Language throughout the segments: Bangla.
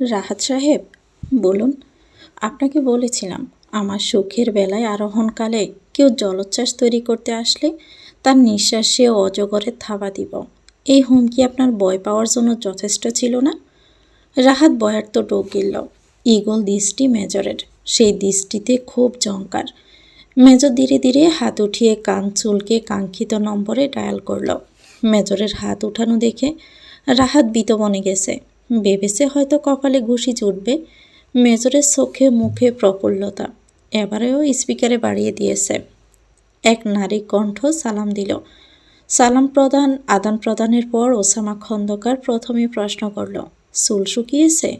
রাহাত সাহেব, বলুন, আপনাকে বলেছিলাম, আমার সুখের বেলায় আরোহণকালে কেউ জলোচ্ছ্বাস তৈরি করতে আসলে তার নিঃশ্বাসে অজগরের থাবা দিব। এই হুমকি আপনার ভয় পাওয়ার জন্য যথেষ্ট ছিল না? রাহাত বয়ার্ত টোক গিলল। ইগল দৃষ্টি মেজরের। সেই দৃষ্টিতে খুব জঙ্কার মেজর ধীরে ধীরে হাত উঠিয়ে কান চুলকে কাঙ্ক্ষিত নম্বরে ডায়াল করল। মেজরের হাত উঠানো দেখে রাহাত বিতবনে গেছে। ভেবেছে হয়তো কপালে ঘুষি চুটবে মেজরের চোখে মুখে প্রফুল্লতা। এবারেও স্পিকারে বাড়িয়ে দিয়েছে। এক নারী কণ্ঠ সালাম দিল। সালাম প্রদান, আদান প্রদানের পর ওসামা খন্দকার প্রথমে প্রশ্ন করল, চুল শুকিয়েছে?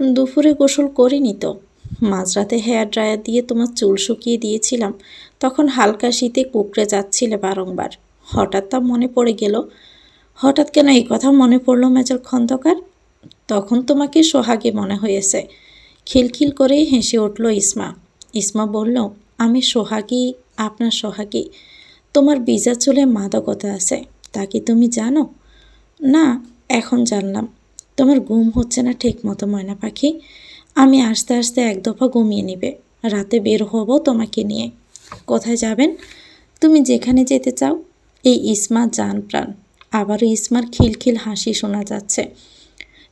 দুপুরে গোসল করিনি তো। মাঝরাতে হেয়ার ড্রায়ার দিয়ে তোমার চুল শুকিয়ে দিয়েছিলাম। তখন হালকা শীতে কুকড়ে যাচ্ছিলে বারংবার। হঠাৎ তা মনে পড়ে গেল। হঠাৎ কেন এই কথা মনে পড়ল মেজর খন্দকার? তখন তোমাকে সোহাগে মনে হয়েছে। খিলখিল করেই হেসে উঠল ইসমা। ইসমা বলল, আমি সোহাগী, আপনার সোহাগী। তোমার বিজা চুলে মাদকতা আছে, তা কি তুমি জানো? না, এখন জানলাম। তোমার ঘুম হচ্ছে না ঠিক মতো ময়না পাখি। আমি আস্তে আস্তে এক দফা ঘুমিয়ে নিবে। রাতে বের হব তোমাকে নিয়ে। কোথায় যাবেন? তুমি যেখানে যেতে চাও? এই ইসমা জান প্রাণ আবারও ইসমার খিলখিল হাসি শোনা যাচ্ছে।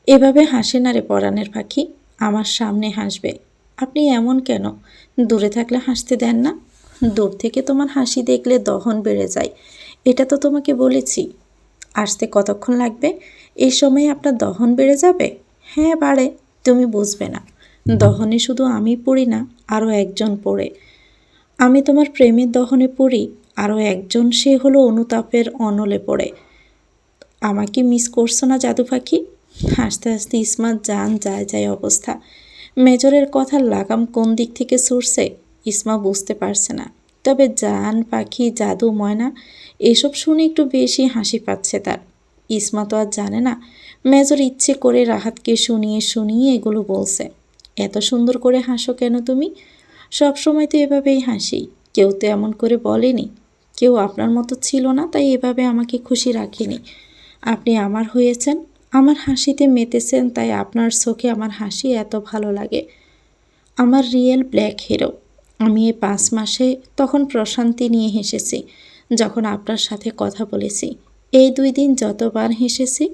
এভাবে হাসে না রে পরাণের পাখি? আমার সামনে হাসবে। আপনি এমন কেন? দূরে থাকলে হাসতে দেন না? দূর থেকে তোমার হাসি দেখলে দহন বেড়ে যায়। এটা তো তোমাকে বলেছি। আসতে কতক্ষণ লাগবে? এই সময় আপনার দহন বেড়ে যাবে? হ্যাঁ বাড়ে তুমি বুঝবে না। দহনে শুধু আমি পড়ি না, আরও একজন পড়ে। আমি তোমার প্রেমের দহনে পড়ি, আরও একজন সে হলো অনুতাপের অনলে পড়ে। আমাকে মিস করছ না জাদু পাখি? হাসতে হাসতে ইসমাত যান যায় যায় অবস্থা। মেজরের কথার লাগাম কোন দিক থেকে সরছে ইসমা বুঝতে পারছে না। তবে জান, পাখি, জাদু, ময়না, এসব শুনে একটু বেশি হাসি পাচ্ছে তার। ইসমা তো আর জানে না, মেজর ইচ্ছে করে রাহাতকে শুনিয়ে শুনিয়ে এগুলো বলছে। এত সুন্দর করে হাসো কেন তুমি? সব সময় তো এভাবেই হাসি। কেউ তো এমন করে বলেনি। কেউ আপনার মতো ছিল না, তাই এভাবে আমাকে খুশি রাখেনি। আপনি আমার হয়েছেন আমার হাসিতে মেতেছেন, তাই আপনার চোখে আমার হাসি এত ভালো লাগে। আমার রিয়েল ব্ল্যাক হিরো। আমি এই পাঁচ মাসে তখন প্রশান্তি নিয়ে হেসেছি, যখন আপনার সাথে কথা বলেছি। এই দুই দিন যতবার হেসেছি,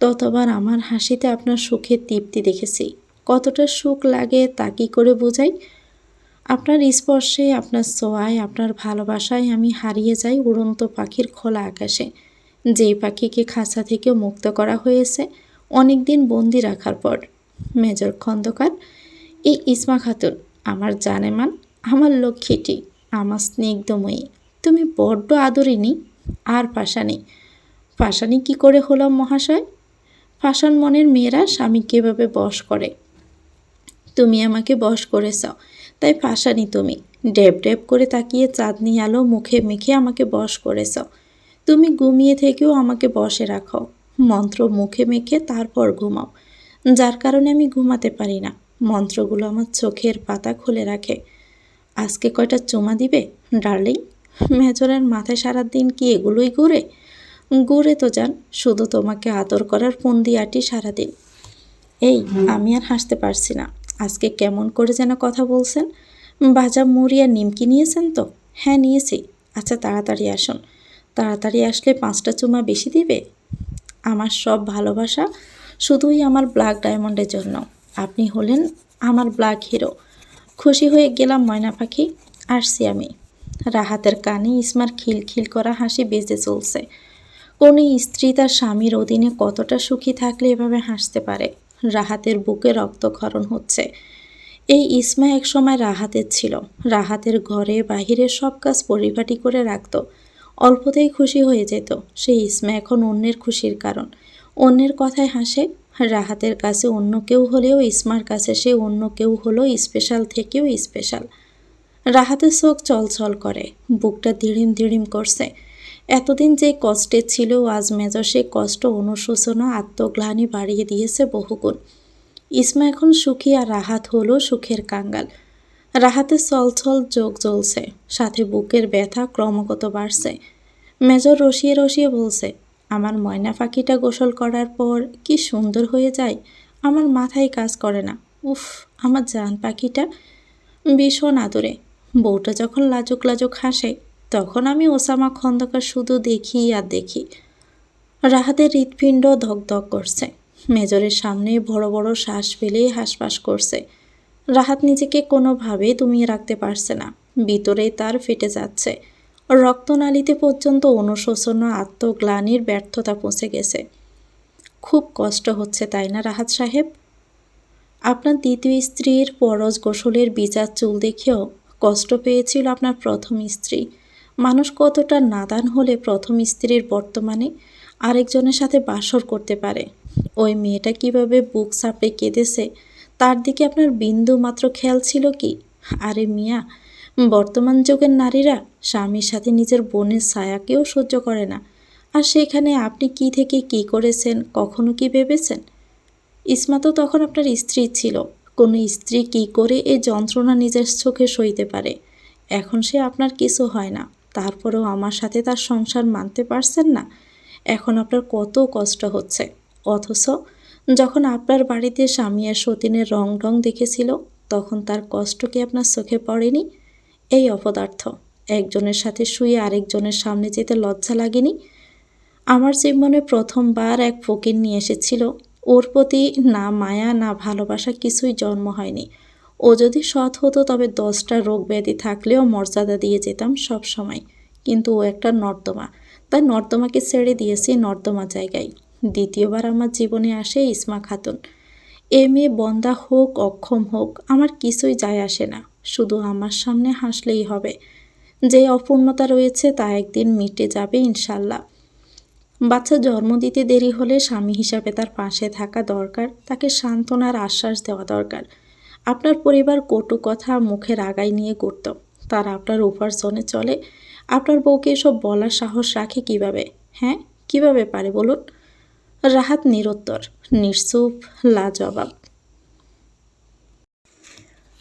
ততবার আমার হাসিতে আপনার সুখের তৃপ্তি দেখেছি। কতটা সুখ লাগে তা কী করে বোঝাই? আপনার স্পর্শে, আপনার ছোঁয়ায়, আপনার ভালোবাসায় আমি হারিয়ে যাই উড়ন্ত পাখির খোলা আকাশে। যেই পাখিকে খাঁচা থেকে মুক্ত করা হয়েছে অনেক দিন বন্দি রাখার পর। মেজর খন্দকার, এই ইসমা খাতুন, আমার জানেমান, আমার লক্ষ্মীটি, আমার স্নিগ্ধময়ী। তুমি বড্ড আদরিনী আর পাশানি পাশানি কি করে হলাম মহাশয়? পাষাণ মনের মেয়েরা স্বামীকে এভাবে বশ করে? তুমি আমাকে বশ করেছ, তাই পাশানি তুমি। ডেব ডেব করে তাকিয়ে চাঁদনি আলো মুখে মেখে আমাকে বশ করেছ। তুমি ঘুমিয়ে থেকেও আমাকে বসে রাখো। মন্ত্র মুখে মেখে তারপর ঘুমাও। যার কারণে আমি ঘুমাতে পারি না। মন্ত্রগুলো আমার চোখের পাতা খুলে রাখে। আজকে কয়টা চুমা দিবে, ডার্লিং? মেজরের মাথায় সারাদিন কি এগুলোই ঘুরে? ঘুরে তো যান, শুধু তোমাকে আদর করার ফন্দি আটি সারাদিন। এই, আমি আর হাসতে পারছি না। আজকে কেমন করে যেন কথা বলছেন? বাজা মুড়ি আর নিমকি নিয়েছেন তো? হ্যাঁ নিয়েছি। আচ্ছা তাড়াতাড়ি আসুন। তাড়াতাড়ি আসলে পাঁচটা চুমা বেশি দিবে? আমার সব ভালোবাসা শুধুই আমার ব্ল্যাক ডায়মন্ডের জন্য। আপনি হলেন আমার ব্ল্যাক হিরো। খুশি হয়ে গেলাম ময়না পাখি। আসছি আমি। রাহাতের কানে ইসমার খিলখিল করা হাসি বেজে চলছে। কোনো স্ত্রী তার স্বামীর অধীনে কতটা সুখী থাকলে এভাবে হাসতে পারে? রাহাতের বুকে রক্তক্ষরণ হচ্ছে। এই ইসমা এক সময় রাহাতের ছিল। রাহাতের ঘরে বাহিরে সব কাজ পরিপাটি করে রাখত। অল্পতেই খুশি হয়ে যেত। সেই ইসমা এখন অন্যের খুশির কারণ। অন্যের কথায় হাসে। রাহাতের কাছে অন্য কেউ হলেও ইসমার কাছে সে অন্য কেউ হলো স্পেশাল থেকেও স্পেশাল। রাহাতের চোখ চলচল করে। বুকটা দিড়িম দিড়িম করছে। এতদিন যে কষ্টে ছিল, আজ মেজর সে কষ্ট, অনুশোচনা, আত্মগ্লানি বাড়িয়ে দিয়েছে বহুগুণ। ইসমা এখন সুখী আর রাহাত হলো সুখের কাঙ্গাল। রাহাতে ছলছল চোখ জ্বলছে, সাথে বুকের ব্যথা ক্রমাগত বাড়ছে। মেজর রসিয়ে রসিয়ে বলছে, আমার ময়না পাখিটা গোসল করার পর কি সুন্দর হয়ে যায়, আমার মাথায় কাজ করে না। উফ, আমার জান পাখিটা ভীষণ আদরে। বউটা যখন লাজুক লাজুক হাসে, তখন আমি ওসামা খন্দকার শুধু দেখি আর দেখি। রাহাতের হৃৎপিণ্ড ধকধক করছে। মেজরের সামনে বড় বড় শ্বাস ফেলেই হাঁসফাঁস করছে। রাহাত নিজেকে কোনোভাবেই দমিয়ে রাখতে পারছে না। ভিতরে তার ফেটে যাচ্ছে। রক্তনালীতে পর্যন্ত অনুশোচন, আত্মগ্লানির ব্যর্থতা পৌঁছে গেছে। খুব কষ্ট হচ্ছে, তাই না, রাহাত সাহেব? আপনার দ্বিতীয় স্ত্রীর পরশ গোসলের বিচার চুল দেখেও কষ্ট পেয়েছিল আপনার প্রথম স্ত্রী। মানুষ কতটা নাদান হলে প্রথম স্ত্রীর বর্তমানে আরেকজনের সাথে বাসর করতে পারে। ওই মেয়েটা কীভাবে বুক চাপড়ে কেঁদেছে তার দিকে আপনার বিন্দু মাত্র খেয়াল ছিল কি? আরে মিয়া, বর্তমান যুগের নারীরা স্বামীর সাথে নিজের বোনের ছায়াকেও সহ্য করে না। আর সেখানে আপনি কি থেকে কি করেছেন, কখনো কি ভেবেছেন? ইসমা তো তখন আপনার স্ত্রী ছিল। কোনো স্ত্রী কি করে এই যন্ত্রণা নিজের চোখে সইতে পারে? এখন সে আপনার কিছু হয় না। তারপরেও আমার সাথে তার সংসার মানতে পারছেন না। এখন আপনার কত কষ্ট হচ্ছে। অথচ যখন আপনার বাড়িতে স্বামী আর সতীনের রং রং দেখেছিল, তখন তার কষ্ট কি আপনার চোখে পড়েনি? এই অপদার্থ। একজনের সাথে শুয়ে আরেকজনের সামনে যেতে লজ্জা লাগেনি? আমার জীবনে প্রথমবার এক ফকির নিয়ে এসেছিল। ওর প্রতি না মায়া, না ভালোবাসা কিছুই জন্ম হয়নি। ও যদি সৎ হতো, তবে দশটা রোগ ব্যাধি থাকলেও মর্যাদা দিয়ে যেতাম সব সময় কিন্তু ও একটা নর্দমা। তাই নর্দমাকে ছেড়ে দিয়েছি নর্দমা জায়গায়। দ্বিতীয়বার আমার জীবনে আসে ইসমা খাতুন। এ মেয়ে বন্দা হোক, অক্ষম হোক, আমার কিছুই যায় আসে না। শুধু আমার সামনে হাসলেই হবে। যে অপূর্ণতা রয়েছে তা একদিন মিটে যাবে ইনশাল্লাহ। বাচ্চা জন্ম দিতে দেরি হলে স্বামী হিসাবে তার পাশে থাকা দরকার, তাকে সান্ত্বনার আশ্বাস দেওয়া দরকার। আপনার পরিবার কটু কথা মুখের আগায় নিয়ে করত তারা আপনার উপার্জনে চলে। আপনার বউকে এসব বলার সাহস রাখে কীভাবে? হ্যাঁ কীভাবে পারে বলুন? রাহাত নিরুত্তর নিঃসুপ লাজবাব।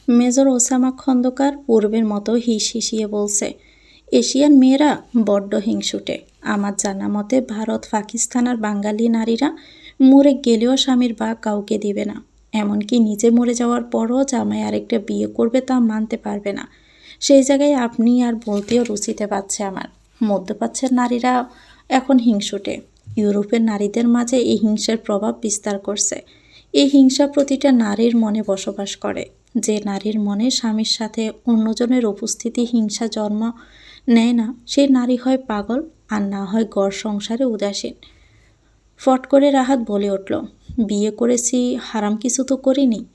মেজর ওসামা খন্দকার পূর্বের মতো হিস হিসিয়ে বলছে এশিয়ান মেয়েরা বড্ড হিংসুটে। আমার জানা মতে ভারত, পাকিস্তান আর বাঙালি নারীরা মরে গেলেও স্বামীর বা কাউকে দিবে না। এমনকি নিজে মরে যাওয়ার পরও জামাই আরেকটা বিয়ে করবে তা মানতে পারবে না। সেই জায়গায় আপনি আর বলতেও রুচিতে পাচ্ছে আমার। মধ্যপ্রাচ্যের নারীরা এখন হিংসুটে। ইউরোপের নারীদের মাঝে এই হিংসার প্রভাব বিস্তার করছে। এই হিংসা প্রতিটা নারীর মনে বসবাস করে। যে নারীর মনে স্বামীর সাথে অন্যজনের উপস্থিতি হিংসা জন্ম নেয় না, সে নারী হয় পাগল আর না হয় গড় সংসারে উদাসীন। ফট করে রাহাত বলে উঠল, বিয়ে করেছি, হারাম কিছু তো করিনি।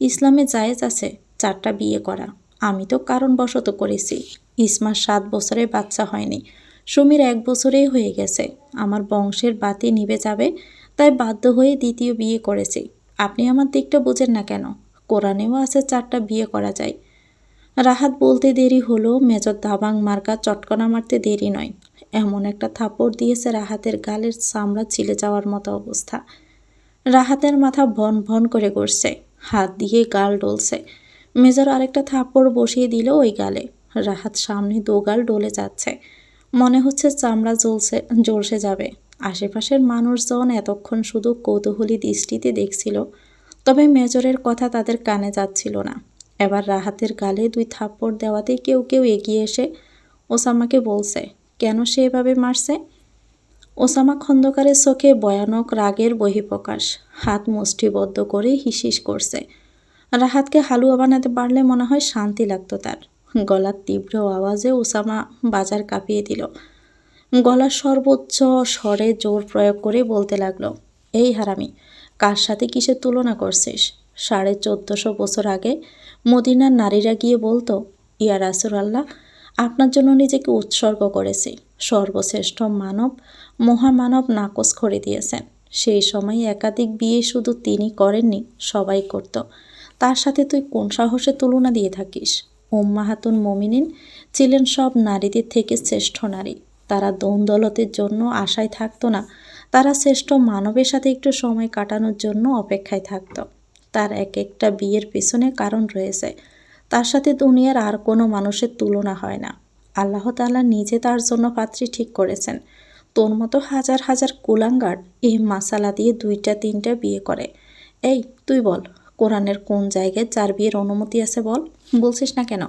ইসলামে জায়েজ আছে, চারটা বিয়ে করা। আমি তো কারণবশত করেছি। ইসমার সাত বছরে বাচ্চা হয়নি। সুমির এক বছরেই হয়ে গেছে। আমার বংশের বাতি নিভে যাবে, তাই বাধ্য হয়ে দ্বিতীয় বিয়ে করেছি। আপনি আমার দিকটা বোঝেন না কেন? কোরআনেও আছে চারটা বিয়ে করা যায়। রাহাত বলতে দেরি হলো, মেজর দাবাং মার্কা চটকনা মারতে দেরি নয়। এমন একটা থাপড় দিয়েছে রাহাতের গালের চামড়া ছিলে যাওয়ার মতো অবস্থা। রাহাতের মাথা ভন ভন করে গড়ছে, হাত দিয়ে গাল ডলছে। মেজর আরেকটা থাপড় বসিয়ে দিল ওই গালে। রাহাত সামনে দোগাল ডলে যাচ্ছে। মনে হচ্ছে চামড়া জ্বলছে, জ্বলসে যাবে। আশেপাশের মানুষজন এতক্ষণ শুধু কৌতূহলী দৃষ্টিতে দেখছিল, তবে মেজরের কথা তাদের কানে যাচ্ছিল না। এবার রাহাতের গালে দুই থাপ্পড় দেওয়াতে কেউ কেউ এগিয়ে এসে, ওসামাকে বলছে, কেন সে এভাবে মারছে? ওসামা খন্দকারের চোখে ভয়ানক রাগের বহিঃপ্রকাশ, হাত মুষ্টিবদ্ধ করে হিসিস করছে। রাহাতকে হালুয়া বানাতে পারলে মনে হয় শান্তি লাগতো তার। গলার তীব্র আওয়াজে ওসামা বাজার কাঁপিয়ে দিল। গলার সর্বোচ্চ স্বরে জোর প্রয়োগ করে বলতে লাগল, এই হারামি, কার সাথে কিসের তুলনা করছিস? সাড়ে চোদ্দোশো বছর আগে মদিনার নারীরা গিয়ে বলতো, ইয়া রাসুরাল্লাহ আপনার জন্য নিজেকে উৎসর্গ করেছি। সর্বশ্রেষ্ঠ মানব, মহামানব নাকচ করে দিয়েছেন। সেই সময় একাধিক বিয়ে শুধু তিনি করেননি, সবাই করত। তার সাথে তুই কোন সাহসে তুলনা দিয়ে থাকিস? উম্মা হাতুন মমিনিন ছিলেন সব নারীদের থেকে শ্রেষ্ঠ নারী। তারা দৌন্দলতের জন্য আশায় থাকতো না। তারা শ্রেষ্ঠ মানবের সাথে একটু সময় কাটানোর জন্য অপেক্ষায় থাকতো। তার এক একটা বিয়ের পেছনে কারণ রয়েছে। তার সাথে দুনিয়ার আর কোনো মানুষের তুলনা হয় না। আল্লাহ তাআলা নিজে তার জন্য পাত্রী ঠিক করেছেন। তোর মতো হাজার হাজার কুলাঙ্গার এই মাসালা দিয়ে দুইটা তিনটা বিয়ে করে। এই, তুই বল। কোরআনের কোন জায়গায় চার বিয়ের অনুমতি আছে বল? বলছিস না কেন?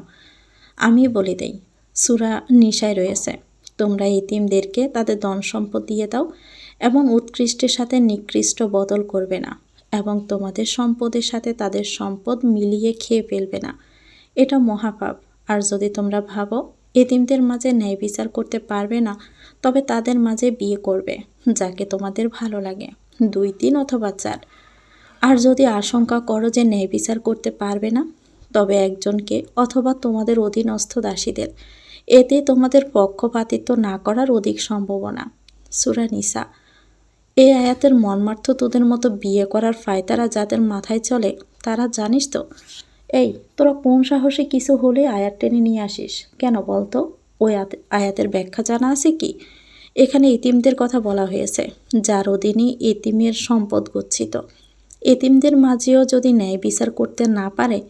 আমি বলে দেই, সুরা নিশায় রয়েছে। তোমরা এতিমদেরকে তাদের ধন সম্পদ দিয়ে দাও এবং উৎকৃষ্টের সাথে নিকৃষ্ট বদল করবে না এবং তোমাদের সম্পদের সাথে তাদের সম্পদ মিলিয়ে খেয়ে ফেলবে না। এটা মহাপাপ। আর যদি তোমরা ভাবো এতিমদের মাঝে ন্যায় বিচার করতে পারবে না, তবে তাদের মাঝে বিয়ে করবে, যাকে তোমাদের ভালো লাগে। দুই তিন অথবা চার। আর যদি আশঙ্কা করো যে ন্যায় বিচার করতে পারবে না, তবে একজনকে অথবা তোমাদের অধীনস্থ দাসীদের। এতে তোমাদের পক্ষপাতিত্ব না করার অধিক সম্ভাবনা। সুরা নিসা। এই আয়াতের মর্মার্থ তোদের মতো বিয়ে করার ফায়তারা যাদের মাথায় চলে, তারা জানিস তো? এই, তোরা কোন সাহসে কিছু হলে আয়াত টেনে নিয়ে আসিস? কেন বলতো ওই আয়াতের ব্যাখ্যা জানা আছে কি? এখানে ইতিমদের কথা বলা হয়েছে, যার অধীনে এতিমের সম্পদ গচ্ছিত। এতিমদের মাঝেও যদি ন্যায় বিচার করতে না পারে,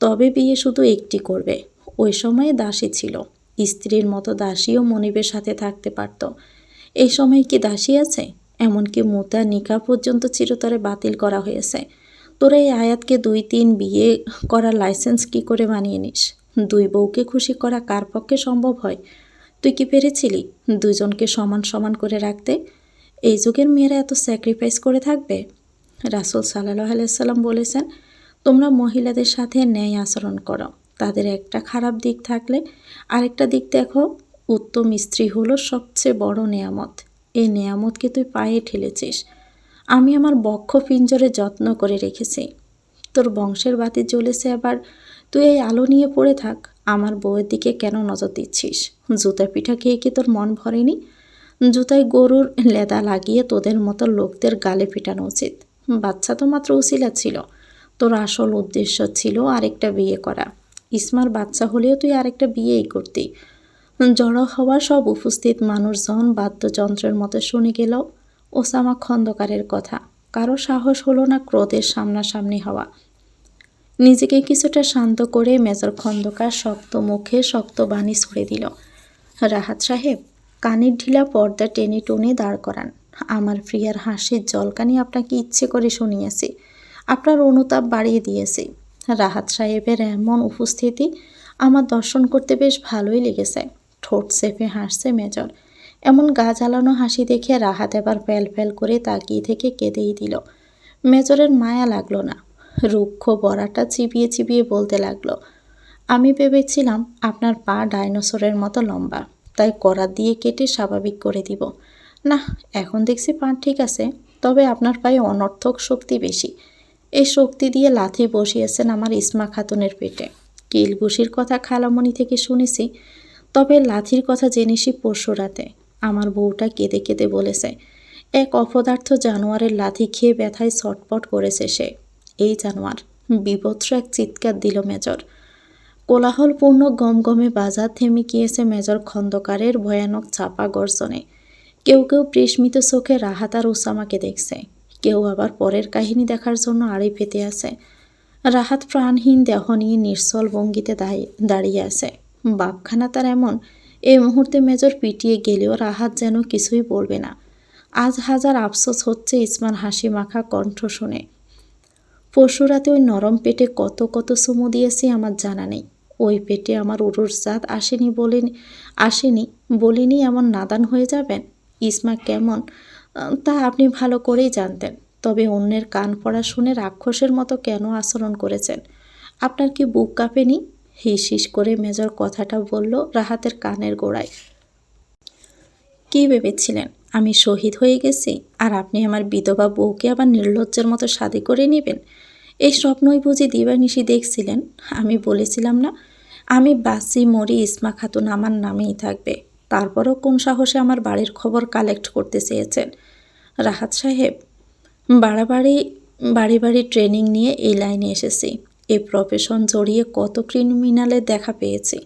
তবে বিয়ে শুধু একটি করবে। ওই সময়ে দাসী ছিল। স্ত্রীর মতো দাসীও মনিবের সাথে থাকতে পারত। এই সময় কি দাসী আছে? এমনকি মোতা নিকা পর্যন্ত চিরতরে বাতিল করা হয়েছে। তোরা এই আয়াতকে দুই তিন বিয়ে করার লাইসেন্স কি করে বানিয়ে নিস? দুই বউকে খুশি করা কার পক্ষে সম্ভব হয়? তুই কি পেরেছিলি দুজনকে সমান সমান করে রাখতে? এই যুগের মেয়েরা এত স্যাক্রিফাইস করে থাকবে? রাসুল সাল্লাহ আলাইসাল্লাম বলেছেন, তোমরা মহিলাদের সাথে ন্যায় আচরণ করো। তাদের একটা খারাপ দিক থাকলে আরেকটা দিক দেখো। উত্তম স্ত্রী হলো সবচেয়ে বড় নেয়ামত। এই নেয়ামতকে তুই পায়ে ঠেলেছিস। আমি আমার বক্ষ পিঞ্জরে যত্ন করে রেখেছি। তোর বংশের বাতি জ্বলেছে আবার। তুই এই আলো নিয়ে পড়ে থাক। আমার বউয়ের দিকে কেন নজর দিচ্ছিস? জুতা পিঠা খেয়ে কি তোর মন ভরেনি? জুতায় গরুর লেদা লাগিয়ে তোদের মতো লোকদের গালে পিটানো উচিত। বাচ্চা তো মাত্র উসিলা ছিল। তোর আসল উদ্দেশ্য ছিল আরেকটা বিয়ে করা। ইসমার বাচ্চা হলেও তুই আরেকটা বিয়েই করতি। জড়ো হওয়া সব উপস্থিত মানুষজন বাদ্যযন্ত্রের মতো শুনে গেল ওসামা খন্দকারের কথা। কারও সাহস হলো না ক্রোধের সামনাসামনি হওয়া। নিজেকে কিছুটা শান্ত করে মেজর খন্দকার শক্ত মুখে শক্ত বাণী ছড়ে দিল। রাহাত সাহেব, কানের ঢিলা পর্দা টেনে টুনে দাঁড় করান। আমার প্রিয়ার হাসির জলকানি আপনাকে ইচ্ছে করে শুনিয়েছি। আপনার অনুতাপ বাড়িয়ে দিয়েছি। রাহাত সাহেবের এমন উপস্থিতি আমার দর্শন করতে বেশ ভালোই লেগেছে। ঠোঁট চেপে হাসছে মেজর। এমন গা জ্বালানো হাসি দেখে রাহাত এবার ফ্যাল ফ্যাল করে তাকিয়ে থেকে কেঁদেই দিল। মেজরের মায়া লাগল না। রুক্ষ বড়াটা চিবিয়ে চিবিয়ে বলতে লাগল, আমি ভেবেছিলাম আপনার পা ডাইনোসরের মতো লম্বা, তাই করাত দিয়ে কেটে স্বাভাবিক করে দিব। না, এখন দেখছি পা ঠিক আছে, তবে আপনার পায়ে অনর্থক শক্তি বেশি। এই শক্তি দিয়ে লাথি বসিয়েছেন আমার ইসমা খাতুনের পেটে। কিলবুসির কথা খালামণি থেকে শুনেছি, তবে লাথির কথা জেনেছি পরশু রাতে। আমার বউটা কেঁদে কেঁদে বলেছে, এক অপদার্থ জানোয়ারের লাথি খেয়ে ব্যথায় ছটপট করেছে সে। এই জানোয়ার, বিভৎস এক চিৎকার দিল মেজর। কোলাহলপূর্ণ গমগমে বাজার থেমে গিয়েছে মেজর খন্দকারের ভয়ানক চাপা গর্জনে। কেউ কেউ বিস্মিত চোখে রাহাত আর ওসামাকে দেখছে। কেউ আবার পরের কাহিনী দেখার জন্য আড়ে পেতে আছে। রাহাত প্রাণহীন দেহ নিয়ে নির্সল ভঙ্গিতে দাঁড়িয়ে- আছে। বাপখানা তার এমন, এই মুহূর্তে মেজর পিটিয়ে গেলেও রাহাত যেন কিছুই বলবে না। আজ হাজার আফসোস হচ্ছে ইসমান হাসি মাখা কণ্ঠ শুনে। পরশু রাতে ওই নরম পেটে কত কত সুমো দিয়েছি আমার জানা নেই। ওই পেটে আমার উরুর জাত আসেনি বলেন, আসেনি বলিনি এমন নাদান হয়ে যাবেন? ইসমা কেমন? তা আপনি ভালো করেই জানতেন। তবে অন্যের কান পড়া শুনে রাক্ষসের মতো কেন আচরণ করেছেন? আপনার কি বুক কাঁপেনি? হিস হিস করে মেজর কথাটা বলল রাহাতের কানের গোড়ায়। কি ভেবেছিলেন? আমি শহীদ হয়ে গেছি আর আপনি আমার বিধবা বউকে আবার নির্লজ্জের মতো শাদি করে নেবেন? এই স্বপ্নই বুঝি দিবানিশি দেখছিলেন। আমি বলেছিলাম না, আমি বাসি মরি ইসমা খাতুন আমার নামেই থাকবে। তারপরও কোন সাহসে আমার বাড়ির খবর কালেক্ট করতে চেয়েছেন? রাহাত সাহেব, বাড়াবাড়ি, বাড়ি বাড়ি ট্রেনিং নিয়ে এই লাইনে এসেছি। এই প্রফেশন জড়িয়ে কত ক্রিমিনালের দেখা পেয়েছি।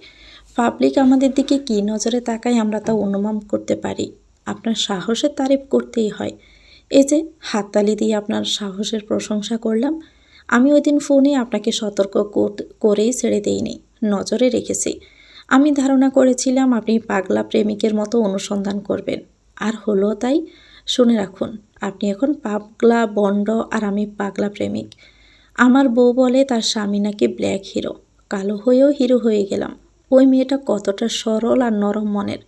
পাবলিক আমাদের দিকে কী নজরে তাকায় আমরা তা অনুমান করতে পারি। আপনার সাহসের তারিফ করতেই হয়। এই যে, হাততালি দিয়ে আপনার সাহসের প্রশংসা করলাম। আমি ওই দিন ফোনে আপনাকে সতর্ক করেই ছেড়ে দেইনি। নজরে রেখেছি। আমি ধারণা করেছিলাম আপনি পাগলা প্রেমিকের মতো অনুসন্ধান করবেন। আর হলো তাই। শুনে রাখুন, আপনি এখন পাগলা, বন্ড আর আমি পাগলা প্রেমিক। আমার বউ বলে তার স্বামী নাকি ব্ল্যাক হিরো। কালো হয়েও হিরো হয়ে গেলাম। ওই মেয়েটা কতটা সরল আর নরম মনের।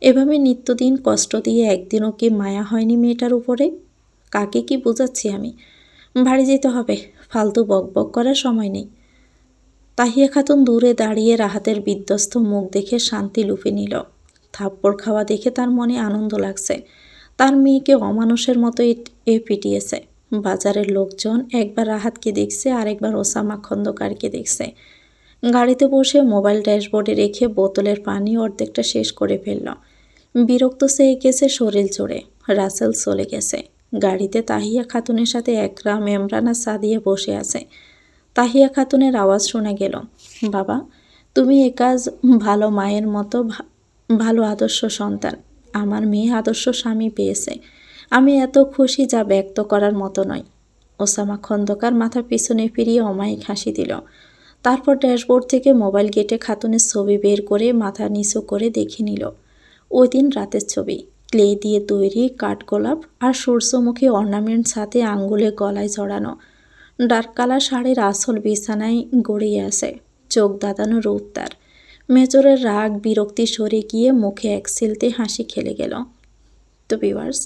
এভাবে নিত্যদিন কষ্ট দিয়ে একদিনও কি মায়া হয়নি মেয়েটার উপরে? কাকে কি বোঝাচ্ছি আমি? বাড়ি যেতে হবে। ফালতু বকবক করার সময় নেই। তাহিয়া খাতুন দূরে দাঁড়িয়ে রাহাতের বিধ্বস্ত মুখ দেখে শান্তি লুপে নিল। থাপ্পড় খাওয়া দেখে তার মনে আনন্দ লাগছে। তার মেয়েকে অমানুষের মতো এ- পিটিয়েছে। বাজারের লোকজন একবার রাহাতকে দেখছে আর একবার ওসামা খন্দকারকে দেখছে। গাড়িতে বসে মোবাইল ড্যাশবোর্ডে রেখে বোতলের পানি অর্ধেকটা শেষ করে ফেলল। বিরক্ত সে গেছে শরীর জোরে রাসেল চলে গেছে। গাড়িতে তাহিয়া খাতুনের সাথে একরাম এমরান সাদিয়া বসে আছে। তাহিয়া খাতুনের আওয়াজ শোনা গেল, বাবা, তুমি এ কাজ ভালো মায়ের মতো ভালো আদর্শ সন্তান। আমার মেয়ে আদর্শ স্বামী পেয়েছে। আমি এত খুশি যা ব্যক্ত করার মতো নয় ওসামা খন্দকার মাথা পিছনে ফিরিয়ে অমায়িক হাসি দিল। তারপর ড্যাশবোর্ড থেকে মোবাইল গেটে খাতুনের ছবি বের করে মাথা নিচু করে দেখে নিল। ওই দিন রাতের ছবি। ক্লে দিয়ে তৈরি কাঠগোলাপ আর সূর্যমুখী অর্নামেন্ট সাথে আঙ্গুলে গলায় জড়ানো। ডার্ক কালার শাড়ির আসল বিছানায় গড়িয়ে আছে। চোখ দাদানো রূপ তার। মেজরের রাগ বিরক্তি সরে গিয়ে মুখে এক সিলতে হাসি খেলে গেল। তো ভিউয়ার্স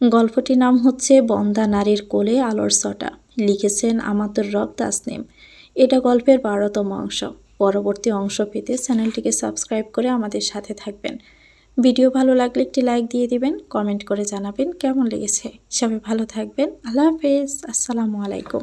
গল্পটির নাম হচ্ছে বন্দা নারীর কোলে আলোর সটা লিখেছেন আমাতুর রব তাসনিম। এটা গল্পের বারোতম অংশ। পরবর্তী অংশ পেতে চ্যানেলটিকে সাবস্ক্রাইব করে আমাদের সাথে থাকবেন। ভিডিও ভালো লাগলে একটি লাইক দিয়ে দিবেন, কমেন্ট করে জানাবেন কেমন লেগেছে। সবাই ভালো থাকবেন। আল্লাহ হাফেজ। আসসালামু আলাইকুম।